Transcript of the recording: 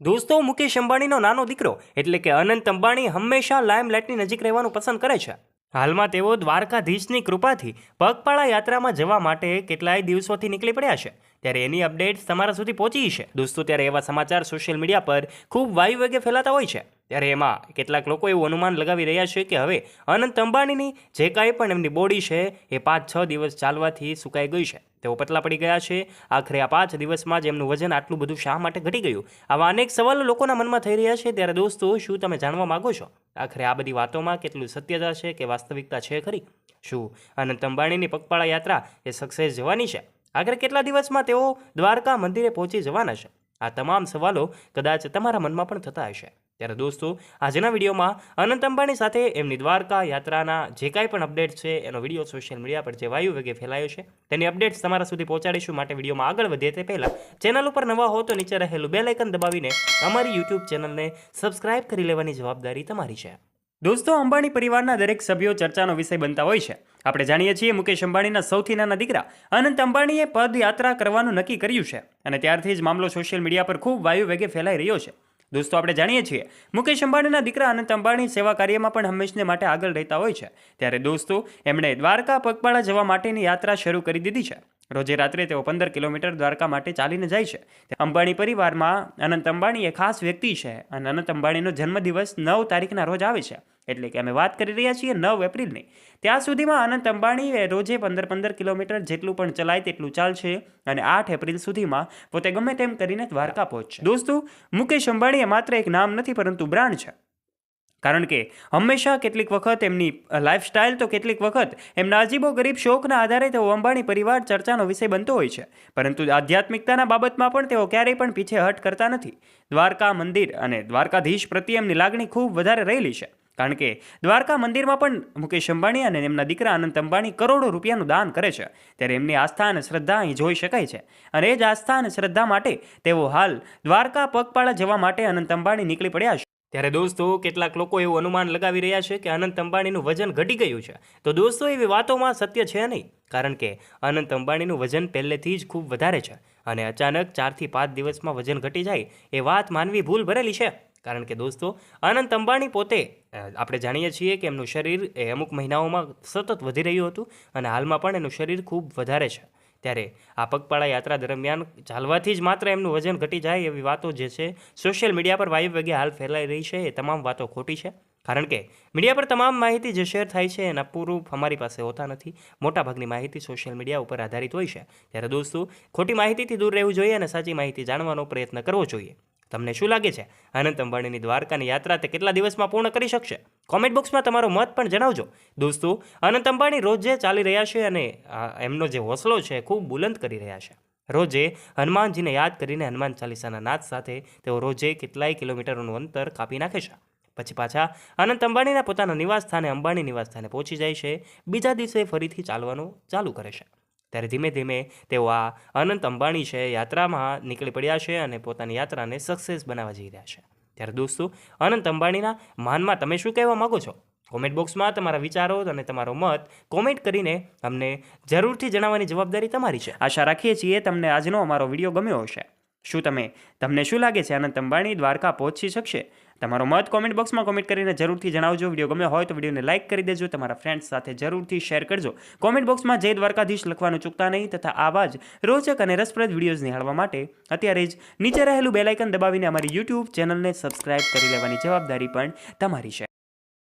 દોસ્તો, મુકેશ અંબાણીનો નાનો દીકરો એટલે કે અનંત અંબાણી હંમેશા લાઇમલાઇટની નજીક રહેવાનું પસંદ કરે છે. હાલમાં તેઓ દ્વારકાધીશની કૃપાથી પગપાળા યાત્રામાં જવા માટે કેટલાય દિવસોથી નીકળી પડ્યા છે. ત્યારે એની અપડેટ્સ તમારા સુધી પહોંચી છે. દોસ્તો, ત્યારે એવા સમાચાર સોશિયલ મીડિયા પર ખૂબ વાયુ વેગે ફેલાતા હોય છે. ત્યારે એમાં કેટલાક લોકો એવું અનુમાન લગાવી રહ્યા છે કે હવે અનંત અંબાણીની જે કાંઈ પણ એમની બોડી છે, એ પાંચ છ દિવસ ચાલવાથી સુકાઈ ગઈ છે. તેઓ પતલા પડી ગયા છે. આખરે આ પાંચ દિવસમાં જ એમનું વજન આટલું બધું શા માટે ઘટી ગયું? આવા અનેક સવાલો લોકોના મનમાં થઈ રહ્યા છે. ત્યારે દોસ્તો, શું તમે જાણવા માંગો છો? આખરે આ બધી વાતોમાં કેટલું સત્યતા છે કે વાસ્તવિકતા છે ખરી? શું અનંત અંબાણીની પગપાળા યાત્રા એ સક્સેસ જવાની છે? આખરે કેટલા દિવસમાં તેઓ દ્વારકા મંદિરે પહોંચી જવાના છે? આ તમામ સવાલો કદાચ તમારા મનમાં પણ થતા હશે. ત્યારે દોસ્તો, આજના વિડીયોમાં અનંત અંબાણી સાથે એમની દ્વારકા યાત્રાના જે કાંઈ પણ અપડેટ છે, એનો વીડિયો સોશિયલ મીડિયા પર જે વાયુ વેગે ફેલાયો છે, તેની અપડેટ્સ તમારા સુધી પહોંચાડીશું. માટે વિડીયોમાં આગળ વધીએ તે પહેલાં, ચેનલ ઉપર નવા હો તો નીચે રહેલું બેલાઇકન દબાવીને અમારી યુટ્યુબ ચેનલને સબસ્ક્રાઇબ કરી લેવાની જવાબદારી તમારી છે. દોસ્તો, અંબાણી પરિવારના દરેક સભ્યો ચર્ચાનો વિષય બનતા હોય છે. આપણે જાણીએ છીએ મુકેશ અંબાણીના સૌથી નાના દીકરા અનંત અંબાણીએ પદયાત્રા કરવાનું નક્કી કર્યું છે અને ત્યારથી જ મામલો સોશિયલ મીડિયા પર ખૂબ વાયુ વેગે ફેલાઈ રહ્યો છે. દોસ્તો, આપણે જાણીએ છીએ મુકેશ અંબાણીના દીકરા અનંત અંબાણી સેવા કાર્યમાં પણ હંમેશને માટે આગળ રહેતા હોય છે. ત્યારે દોસ્તો, એમણે દ્વારકા પગપાળા જવા માટેની યાત્રા શરૂ કરી દીધી છે. રોજે રાત્રે તેઓ પંદર કિલોમીટર દ્વારકા માટે ચાલીને જાય છે. અંબાણી પરિવારમાં અનંત અંબાણી એ ખાસ વ્યક્તિ છે અને અનંત અંબાણીનો જન્મદિવસ નવ તારીખના રોજ આવે છે. એટલે કે અમે વાત કરી રહ્યા છીએ નવ એપ્રિલની. ત્યાં સુધીમાં અનંત અંબાણી રોજે પંદર પંદર કિલોમીટર જેટલું પણ ચલાય તેટલું ચાલશે અને આઠ એપ્રિલ સુધીમાં પોતે ગમે તેમ કરીને દ્વારકા પહોંચશે. દોસ્તો, મુકેશ અંબાણી એ માત્ર એક નામ નથી, પરંતુ બ્રાન્ડ છે. કારણ કે હંમેશા કેટલીક વખત એમની લાઇફસ્ટાઇલ તો કેટલીક વખત એમના અજીબો ગરીબ શોખના આધારે તેઓ અંબાણી પરિવાર ચર્ચાનો વિષય બનતો હોય છે. પરંતુ આધ્યાત્મિકતાના બાબતમાં પણ તેઓ ક્યારેય પણ પીછે હટ કરતા નથી. દ્વારકા મંદિર અને દ્વારકાધીશ પ્રત્યે એમની લાગણી ખૂબ વધારે રહેલી છે. કારણ કે દ્વારકા મંદિરમાં પણ મુકેશ અંબાણી અને એમના દીકરા અનંત અંબાણી કરોડો રૂપિયાનું દાન કરે છે. ત્યારે એમની આસ્થા અને શ્રદ્ધા અહીં જોઈ શકાય છે. અને એ જ આસ્થા અને શ્રદ્ધા માટે તેઓ હાલ દ્વારકા પગપાળા જવા માટે અનંત અંબાણી નીકળી પડ્યા છે ત્યારે દોસ્તો, કેટલાક લોકો એવું અનુમાન લગાવી રહ્યા છે કે અનંત અંબાણીનું વજન ઘટી ગયું છે. તો દોસ્તો, એવી વાતોમાં સત્ય છે નહીં? કારણ કે અનંત અંબાણીનું વજન પહેલેથી જ ખૂબ વધારે છે અને અચાનક ચારથી પાંચ દિવસમાં વજન ઘટી જાય એ વાત માનવી ભૂલ ભરેલી છે. કારણ કે દોસ્તો, અનંત અંબાણી પોતે આપણે જાણીએ છીએ કે એમનું શરીર એ અમુક મહિનાઓમાં સતત વધી રહ્યું હતું અને હાલમાં પણ એનું શરીર ખૂબ વધારે છે. ત્યારે આ પગપાળા યાત્રા દરમિયાન ચાલવાથી જ માત્ર એમનું વજન ઘટી જાય એવી વાતો જે છે સોશિયલ મીડિયા પર વાયુ વેગે હાલ ફેલાઈ રહી છે એ તમામ વાતો ખોટી છે. કારણ કે મીડિયા પર તમામ માહિતી જે શેર થાય છે એના પૂરું અમારી પાસે હોતા નથી. મોટાભાગની માહિતી સોશિયલ મીડિયા ઉપર આધારિત હોય છે. ત્યારે દોસ્તો, ખોટી માહિતીથી દૂર રહેવું જોઈએ અને સાચી માહિતી જાણવાનો પ્રયત્ન કરવો જોઈએ. તમને શું લાગે છે? અનંત અંબાણીની દ્વારકાની યાત્રા તે કેટલા દિવસમાં પૂર્ણ કરી શકશે? કોમેન્ટ બોક્સમાં તમારો મત પણ જણાવજો. દોસ્તો, અનંત અંબાણી રોજે ચાલી રહ્યા છે અને એમનો જે હોસલો છે ખૂબ બુલંદ કરી રહ્યા છે. રોજે હનુમાનજીને યાદ કરીને હનુમાન ચાલીસાના નાદ સાથે તેઓ રોજે કેટલાય કિલોમીટરનું અંતર કાપી નાખે છે. પછી પાછા અનંત અંબાણીના પોતાના નિવાસ સ્થાને, અંબાણી નિવાસ સ્થાને પહોંચી જાય છે. બીજા દિવસે ફરીથી ચાલવાનું ચાલુ કરે છે. ત્યારે ધીમે ધીમે તેઓ આ અનંત અંબાણી છે યાત્રામાં નીકળી પડ્યા છે અને પોતાની યાત્રાને સક્સેસ બનાવવા જઈ રહ્યા છે. ત્યારે દોસ્તો અનંત અંબાણીના માનમાં તમે શું કહેવા માગો છો? કોમેન્ટ બોક્સમાં તમારા વિચારો અને તમારો મત કોમેન્ટ કરીને અમને જરૂરથી જણાવવાની જવાબદારી તમારી છે. આશા રાખીએ છીએ તમને આજનો અમારો વીડિયો ગમ્યો હશે. શું તમે, તમને શું લાગે છે અનંત અંબાણી દ્વારકા પહોંચી શકશે? તમારો મત કોમેન્ટ બોક્સમાં કોમેન્ટ કરીને જરૂરથી જણાવજો. વીડિયો ગમે હોય તો વિડીયોને લાઇક કરી દેજો. તમારા ફ્રેન્ડ્સ સાથે જરૂરથી શેર કરજો. કોમેન્ટ બોક્સમાં જય દ્વારકાધીશ લખવાનું ચૂકતા નહીં તથા આવા જ રોચક અને રસપ્રદ વિડીયોઝ નિહાળવા માટે અત્યારે જ નીચે રહેલું બેલાઇકન દબાવીને અમારી યુટ્યુબ ચેનલને સબસ્ક્રાઇબ કરી લેવાની જવાબદારી પણ તમારી છે.